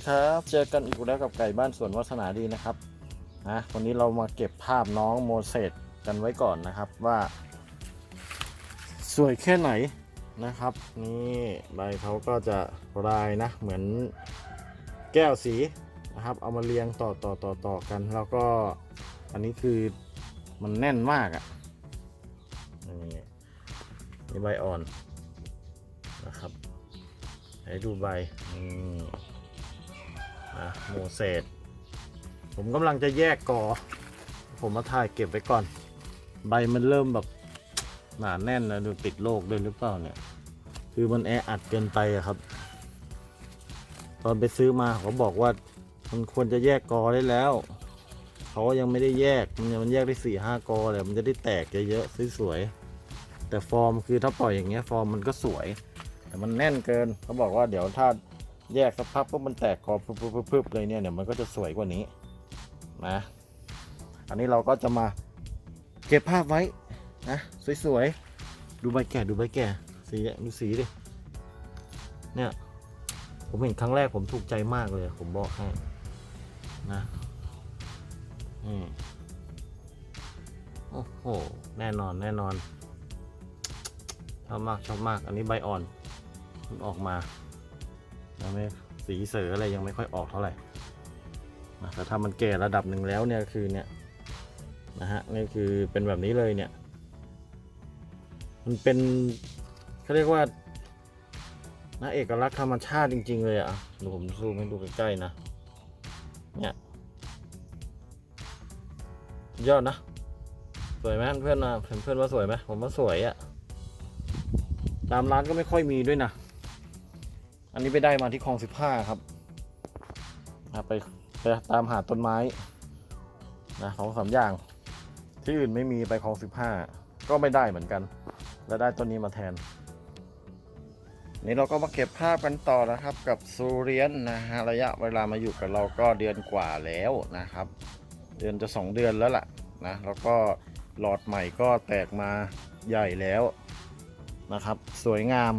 ดีครับ เจอกันอีกแล้วกับไก่บ้านสวนวัฒนาดีนะครับนะวันนี้เรามาเก็บภาพน้องโมเสสกันไว้ก่อนนะครับว่า สวยแค่ไหนนะครับนี่ใบเขาก็จะลายนะเหมือนแก้วสีนะครับ เอามาเรียงต่อต่อต่อต่อกัน แล้วก็อันนี้คือมันแน่นมากอะ่ะนี่นี่ใบอ่อนนะครับให้ดูใบนี่ นะโมเสสผมกำลังจะแยกกอ ผมมาถ่ายเก็บไว้ก่อน ใบมันเริ่มแบบหนาแน่นนะดูติดโรคด้วยหรือเปล่าเนี่ย คือมันแออัดเกินไปครับ ตอนไปซื้อมาเขาบอกว่ามันควรจะแยกกอได้แล้วเขายังไม่ได้แยก มันมันแยกได้สี่ห้ากอเลยมันจะได้แตกเยอะๆสวยๆแต่ฟอร์มคือถ้าปล่อยอย่างเงี้ยฟอร์มมันก็สวย แต่มันแน่นเกินเขาบอกว่าเดี๋ยวถ้า แยกสักพักปุ๊บมันแตกกอพึบๆๆเลยเนี่ยเดี๋ยวมันก็จะสวยกว่านี้นะอันนี้เราก็จะมาเก็บภาพไว้นะสวยๆดูใบแก่ดูใบแก่สีดูสีดิเนี่ยผมเห็นครั้งแรกผมถูกใจมากเลย ผมบอกให้นะอืมโอ้โห แน่นอนแน่นอนชอบมากชอบมาก อันนี้ใบอ่อนมันออกมา แล้วไม่สีเสืออะไรยังไม่ค่อยออกเท่าไหร่แต่ถ้ามันแก่ระดับหนึ่งแล้วเนี่ยคือเนี่ยนะฮะนี่คือเป็นแบบนี้เลยเนี่ย มันเป็นเขาเรียกว่านะเอกลักษณ์ธรรมชาติจริง ๆ เลยอะเดี๋ยวผมซูมให้ดูใกล้ๆนะเนี่ยยอดนะ สวยไหมเพื่อนนะเพื่อนว่าสวยไหมผมว่าสวยอะ่ะตามร้านก็ไม่ค่อยมีด้วยนะ อันนี้ไปได้มาที่คลองสิบห้าครับไปไปตามหาต้นไม้นะสองสามอย่าง ที่อื่นไม่มีไปคลองสิบห้าก็ไม่ได้เหมือนกัน แล้วได้ต้นนี้มาแทน นี่เราก็มาเก็บภาพกันต่อนะครับ กับซูเรียนนะฮะระยะเวลามาอยู่กับเราก็เดือนกว่าแล้วนะครับ เดือนจะสองเดือนแล้วล่ะนะแล้วก็หลอดใหม่ก็แตกมาใหญ่แล้วนะครับ สวยงาม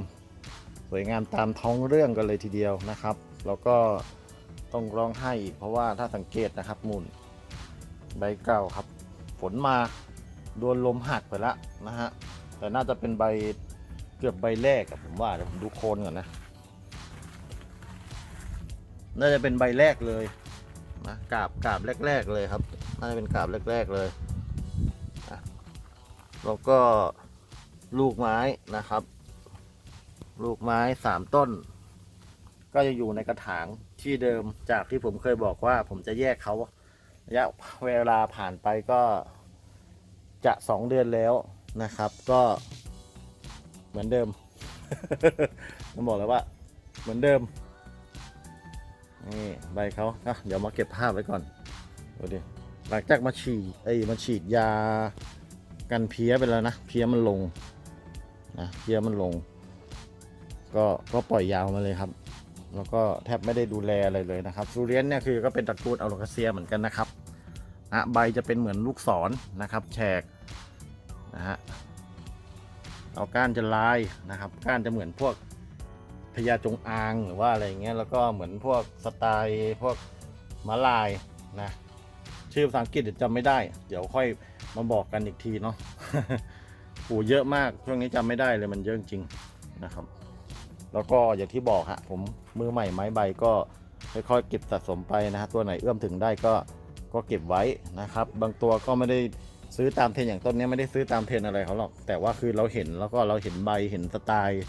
สวยงามตามท้องเรื่องกันเลยทีเดียวนะครับ แล้วก็ต้องร้องไห้อีกเพราะว่าถ้าสังเกตนะครับมุนใบเก่าครับ ฝนมาโดนลมหักไปแล้วนะฮะแต่น่าจะเป็นใบเกือบใบแรกอะผมว่าเดี๋ยวผมดูโคนก่อนนะ น่าจะเป็นใบแรกเลยนะกาบกาบแรก ๆเลยครับ น่าจะเป็นกาบแรก ๆเลยอะแล้วก็ลูกไม้นะครับ ลูกไม้สามต้น ก็จะอยู่ในกระถางที่เดิมจากที่ผมเคยบอกว่า ผมจะแยกเขาระยะเวลาผ่านไปก็จะสองเดือนแล้วนะครับ ก็เหมือนเดิมผมบอกแล้วว่า เหมือนเดิมนี่ใบเขาอะเดี๋ยวมาเก็บภาพไว้ก่อนดูดิหลังจากมาฉีดไอ้มาฉีดยากันเพี้ยไปแล้วนะ เพี้ยมันลงนะเพี้ยมันลง ก็ก็ปล่อยยาวมาเลยครับ แล้วก็แทบไม่ได้ดูแลอะไรเลยนะครับซูเรียนเนี่ยคือก็เป็นตระกูลอัลโลคาเซียเหมือนกันนะครับนะใบจะเป็นเหมือนลูกศรนะครับแฉกนะฮะเอาก้านจะลายนะครับ ก้านจะเหมือนพวกพญาจงอางหรือว่าอะไรเงี้ยแล้วก็เหมือนพวกสไตล์พวกมาลายนะชื่อภาษาอังกฤษเดี๋ยวจำไม่ได้ เดี๋ยวค่อยมาบอกกันอีกทีเนาะปูเยอะมากช่วงนี้จำไม่ได้เลยมันเยอะจริงนะครับ แล้วก็อย่างที่บอกฮะผมมือใหม่ไม้ใบก็ค่อยๆเก็บสะสมไปนะฮะตัวไหนเอื้อมถึงได้ก็ก็เก็บไว้นะครับ บางตัวก็ไม่ได้ซื้อตามเทรนอย่างต้นนี้ไม่ได้ซื้อตามเทรนอะไรเขาหรอกแต่ว่าคือเราเห็นแล้วก็เราเห็นใบเห็นสไตล์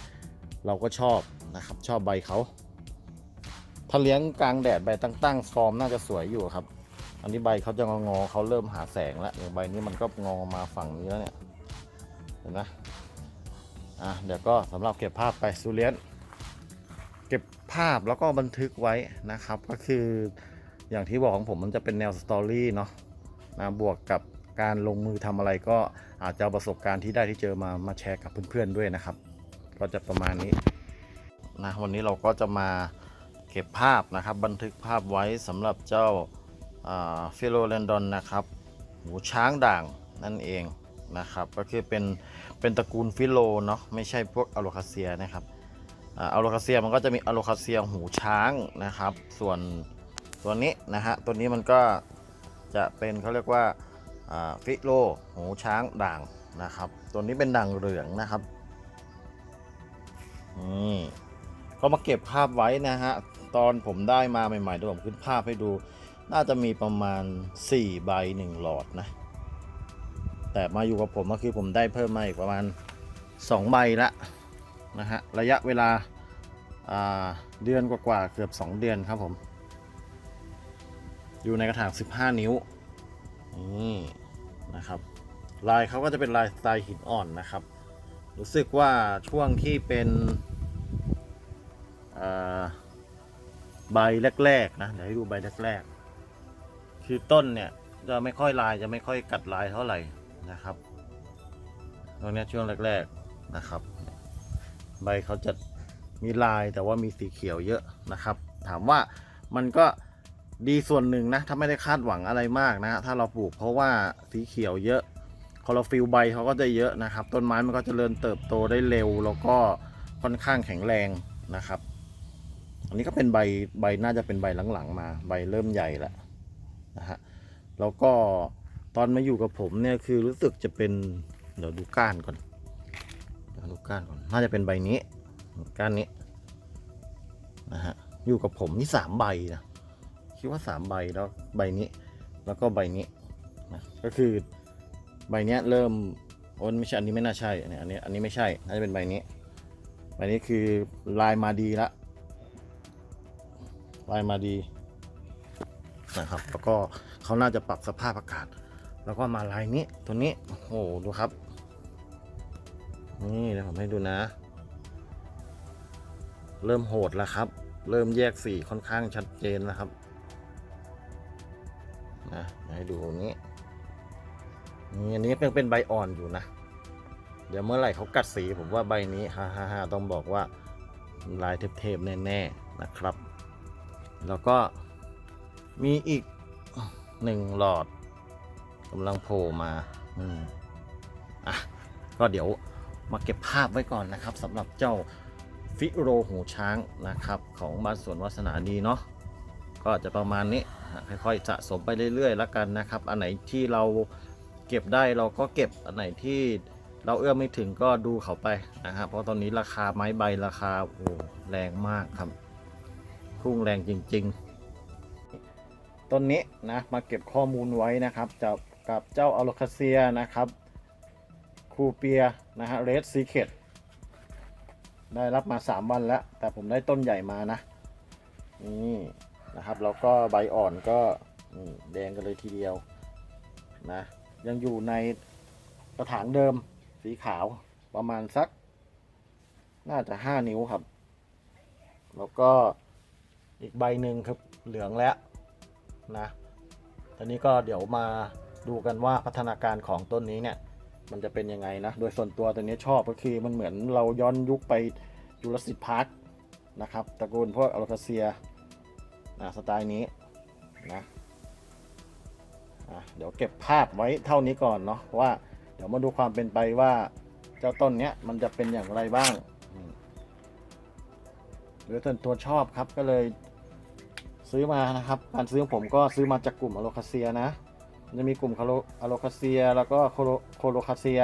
เราก็ชอบนะครับ ชอบใบเขาถ้าเลี้ยงกลางแดดใบตั้งๆฟอร์มน่าจะสวยอยู่ครับ อันนี้ใบเขาจะงอๆเขาเริ่มหาแสงแล้วอย่างใบนี้มันก็งอมาฝั่งนี้แล้วเนี่ยเห็นไหมอะเดี๋ยวก็สำหรับเก็บภาพไปซูเลียน เก็บภาพแล้วก็บันทึกไว้นะครับ ก็คืออย่างที่บอกของผมมันจะเป็นแนวสตอรี่เนาะนะบวกกับการลงมือทำอะไรก็อาจจะประสบการณ์ที่ได้ที่เจอมามาแชร์กับเพื่อนๆด้วยนะครับ ก็จะประมาณนี้นะวันนี้เราก็จะมาเก็บภาพนะครับ บันทึกภาพไว้สำหรับเจ้าฟิโลเลนดอนนะครับหูช้างด่างนั่นเองนะครับ ก็คือเป็นเป็นตระกูลฟิโลเนาะไม่ใช่พวกอะโลคาเซียนะครับ อะโลคาเซียมันก็จะมีอะโลคาเซียหูช้างนะครับ ส่วนตัวนี้นะฮะตัวนี้มันก็จะเป็นเขาเรียกว่าฟิโลหูช้างด่างนะครับ ตัวนี้เป็นด่างเหลืองนะครับนี่ก็มาเก็บภาพไว้นะฮะตอนผมได้มาใหม่ๆเดี๋ยวผมขึ้นภาพให้ดู น่าจะมีประมาณ 4 ใบ 1 หลอดนะ แต่มาอยู่กับผมก็คือผมได้เพิ่มมาอีกประมาณ 2 ใบละ นะฮะระยะเวลาาเดือนกว่าๆเกือบ 2 เดือนครับผม อยู่ในกระถาง 15 นิ้วนี่นะครับ ลายเขาก็จะเป็นลายสไตล์หินอ่อนนะครับ รู้สึกว่าช่วงที่เป็นใบแรกๆนะเดี๋ยวให้ดูใบแรกๆคือต้นเนี่ยจะไม่ค่อยลายจะไม่ค่อยกัดลายเท่าไหร่นะครับตรงนี้ช่วงแรก ๆนะครับ ใบเขาจะมีลายแต่ว่ามีสีเขียวเยอะนะครับ ถามว่ามันก็ดีส่วนหนึ่งนะ ถ้าไม่ได้คาดหวังอะไรมากนะ ถ้าเราปลูกเพราะว่าสีเขียวเยอะคลอโรฟิลใบเขาก็จะเยอะนะครับ ต้นไม้มันก็จเจริญเติบโตได้เร็ว แล้วก็ค่อนข้างแข็งแรงนะครับ อันนี้ก็เป็นใบใบน่าจะเป็นใบหลังๆมา ใบเริ่มใหญ่แล้วนะฮะแล้วก็ตอนมาอยู่กับผมเนี่ยคือรู้สึกจะเป็นเดี๋ยวดูก้านก่อน ดูก้านก่อน น่าจะเป็นใบนี้ ก้านนี้นะฮะ อยู่กับผมนี่สามใบนะ คิดว่าสามใบแล้วใบนี้ แล้วก็ใบนี้นะก็คือใบเนี้ยเริ่มโอ้ไม่ใช่ อันนี้ไม่น่าใช่ อันนี้ อันนี้ อันนี้ไม่ใช่ น่าจะเป็นใบนี้ ใบนี้คือลายมาดีละ ลายมาดีนะครับ แล้วก็เขาน่าจะปรับสภาพอากาศ แล้วก็มาลายนี้ ตัวนี้ โอ้โห ดูครับ นี่เดี๋ยวผมให้ดูนะ เริ่มโหดแล้วครับ เริ่มแยกสีค่อนข้างชัดเจนแล้วครับนะให้ดูนี้นี่อันนี้เป็นเป็นใบอ่อนอยู่นะ เดี๋ยวเมื่อไหร่เขากัดสีผมว่าใบนี้ฮ่าฮ่าฮ่าต้องบอกว่าลายเทพๆแน่ๆนะครับ แล้วก็มีอีกหนึ่งหลอดกำลังโผล่มา อืม อะ ก็เดี๋ยว มาเก็บภาพไว้ก่อนนะครับสำหรับเจ้าฟิโรหูช้างนะครับของบ้านสวนวาสนาดีเนาะก็จะประมาณนี้ค่อยๆสะสมไปเรื่อยๆแล้วกันนะครับ อันไหนที่เราเก็บได้เราก็เก็บอันไหนที่เราเอื้อมไม่ถึงก็ดูเขาไปนะครับ เพราะตอนนี้ราคาไม้ใบราคาโอ้แรงมากครับพุ่งแรงจริงๆต้นนี้นะมาเก็บข้อมูลไว้นะครับจะกับเจ้าอโลคาเซียนะครับ คูเปียนะฮะเรดซีเคดได้รับมา 3 วันแล้ว แต่ผมได้ต้นใหญ่มานะ นี่นะครับ แล้วก็ใบอ่อนก็แดงกันเลยทีเดียวนะ ยังอยู่ในกระถางเดิมสีขาวประมาณสัก น่าจะ 5 นิ้วครับ แล้วก็อีกใบหนึ่งครับเหลืองแล้วนะตอนนี้ก็เดี๋ยวมาดูกันว่าพัฒนาการของต้นนี้เนี่ย มันจะเป็นยังไงนะ โดยส่วนตัวตัวนี้ชอบก็คือมันเหมือนเราย้อนยุคไปจุลศิษย์พาร์คนะครับตระกูลพวกอโลคาเซียนะสไตล์นี้นะะเดี๋ยวเก็บภาพไว้เท่านี้ก่อนเนาะว่า เดี๋ยวมาดูความเป็นไปว่าเจ้าต้นเนี้ยมันจะเป็นอย่างไรบ้างหรือส่วนตัวชอบครับก็เลยซื้อมานะครับ การซื้อของผมก็ซื้อมาจากกลุ่มอโลคาเซียนะ มันจะมีกลุ่มคาโลอโลคาเซีย แล้วก็โคโลโคโลคาเซีย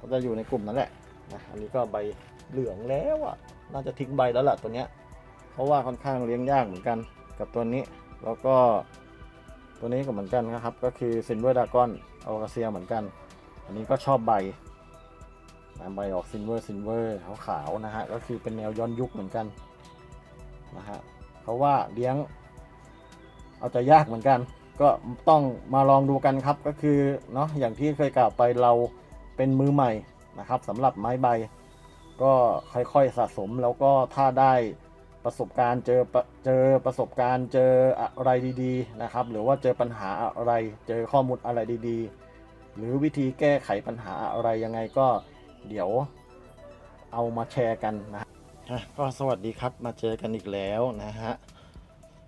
ก็จะอยู่ในกลุ่มนั้นแหละนะอันนี้ก็ใบเหลืองแล้วอะ น่าจะทิ้งใบแล้วล่ะตัวเนี้ย เพราะว่าค่อนข้างเลี้ยงยากเหมือนกันกับตัวนี้ แล้วก็ตัวนี้ก็เหมือนกันนะครับ ก็คือซินเวอร์ดากอนอโลคาเซียเหมือนกัน อันนี้ก็ชอบใบนะใบออกซินเวอร์ซินเวอร์ขาวๆนะฮะ ก็คือเป็นแนวย้อนยุคเหมือนกันนะฮะ เพราะว่าเลี้ยงเอาใจยากเหมือนกัน ก็ต้องมาลองดูกันครับก็คือเนาะอย่างที่เคยกล่าวไปเราเป็นมือใหม่นะครับสำหรับไม้ใบ ก็ค่อยๆสะสมแล้วก็ถ้าได้ประสบการณ์เจอเจอประสบการณ์เจออะไรดีๆนะครับ หรือว่าเจอปัญหาอะไรเจอข้อมูลอะไรดีๆ หรือวิธีแก้ไขปัญหาอะไรยังไงก็เดี๋ยวเอามาแชร์กันนะฮะก็สวัสดีครับมาเจอกันอีกแล้วนะฮะ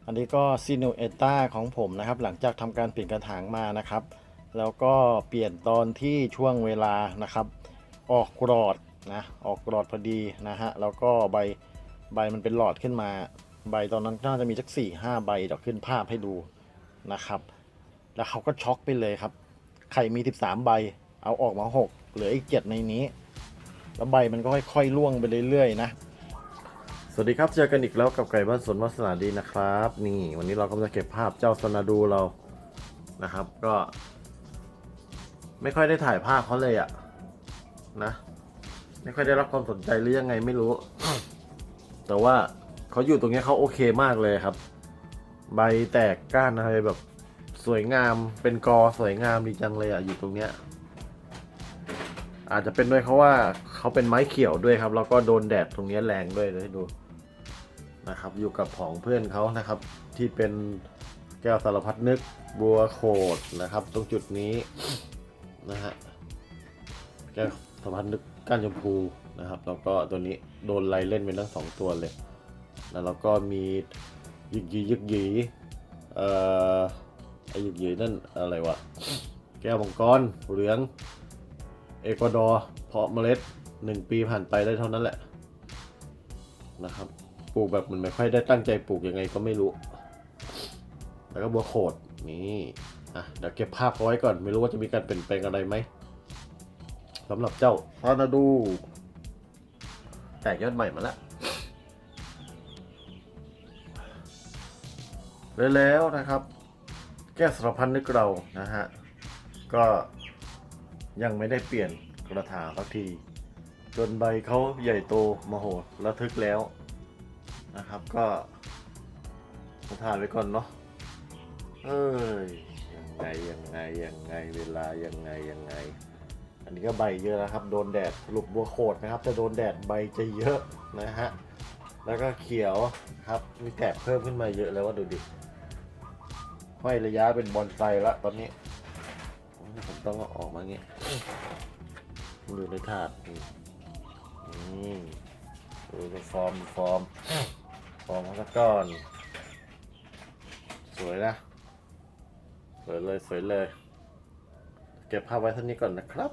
อันนี้ก็ซีนูเอต้าของผมนะครับ หลังจากทำการเปลี่ยนกระถางมานะครับ แล้วก็เปลี่ยนตอนที่ช่วงเวลานะครับ ออกกรอดนะออกหลอดพอดีนะฮะแล้วก็ใบใบมันเป็นหลอดขึ้นมา ใบตอนนั้นน่าจะมีสักสี่ห้าใบเดี๋ยวขึ้นภาพให้ดูนะครับ แล้วเขาก็ช็อกไปเลยครับไข่มี 13 ใบ เอาออกมา 6 เหลืออีก 7 ในนี้ แล้วใบมันก็ค่อยๆล่วงไปเรื่อยๆนะ สวัสดีครับ เจอกันอีกแล้วกับไก่บ้านสวนวัสนาดีนะครับ นี่ วันนี้เราก็จะเก็บภาพเจ้าสนาดูเรานะครับ ก็ ไม่ค่อยได้ถ่ายภาพเขาเลยอะนะ ไม่ค่อยได้รับความสนใจหรือยังไงไม่รู้ แต่ว่าเขาอยู่ตรงนี้เขาโอเคมากเลยครับ ใบแตกก้านอะไรแบบสวยงามเป็นกอสวยงามดีจังเลยอะอยู่ตรงเนี้ย อาจจะเป็นด้วยเขาว่าเขาเป็นไม้เขียวด้วยครับ แล้วก็โดนแดดตรงนี้แรงด้วยเลยดู นะครับ อยู่กับผองเพื่อนเขานะครับ ที่เป็นแก้วสารพัดนึกบัวโขดนะครับ ตรงจุดนี้นะฮะแก้วสารพัดนึกก้านชมพูนะครับ แล้วก็ตัวนี้โดนไล่เล่นไปทั้งสองตัวเลย แล้วเราก็มียึกยียึกยีเอ่อไอยุกยืยนั่นอะไรวะแก้วมังกรเหลือง เอกวาดอร์เพาะเมล็ดหนึ่งปีผ่านไปได้เท่านั้นแหละนะครับ ปลูกแบบมันไม่ค่อยได้ตั้งใจปลูกยังไงก็ไม่รู้ แล้วก็บัวโขดนี่อะเดี๋ยวเก็บภาพเอาไว้ก่อน ไม่รู้ว่าจะมีการเปลี่ยนแปลงอะไรไหมสำหรับเจ้าทอร์นาดูแตกยอดใหม่มาแล้วเลยแล้วนะครับ แก้สารพันนึกเรานะฮะ ก็ยังไม่ได้เปลี่ยนกระถางสักที จนใบเขาใหญ่โตมโหระทึกแล้ว นะครับก็ถ่ายไว้ก่อนเนาะเอ้ยยังไงยังไงยังไงเวลายังไงยังไง อันนี้ก็ใบเยอะแล้วครับ โดนแดดสรุปบัวโขดนะครับ จะโดนแดดใบจะเยอะนะฮะแล้วก็เขียวครับมีแตกเพิ่มขึ้นมาเยอะแล้วว่าดูดิห้อยระยะเป็นบอลไซละตอนนี้ผมต้องออกมาเงี้ยดูในถาดนี่ดูฟอร์มฟอร์ม ของสักก้อน สวยนะ สวยเลย สวยเลย เก็บภาพไว้ท่านี้ก่อนนะครับ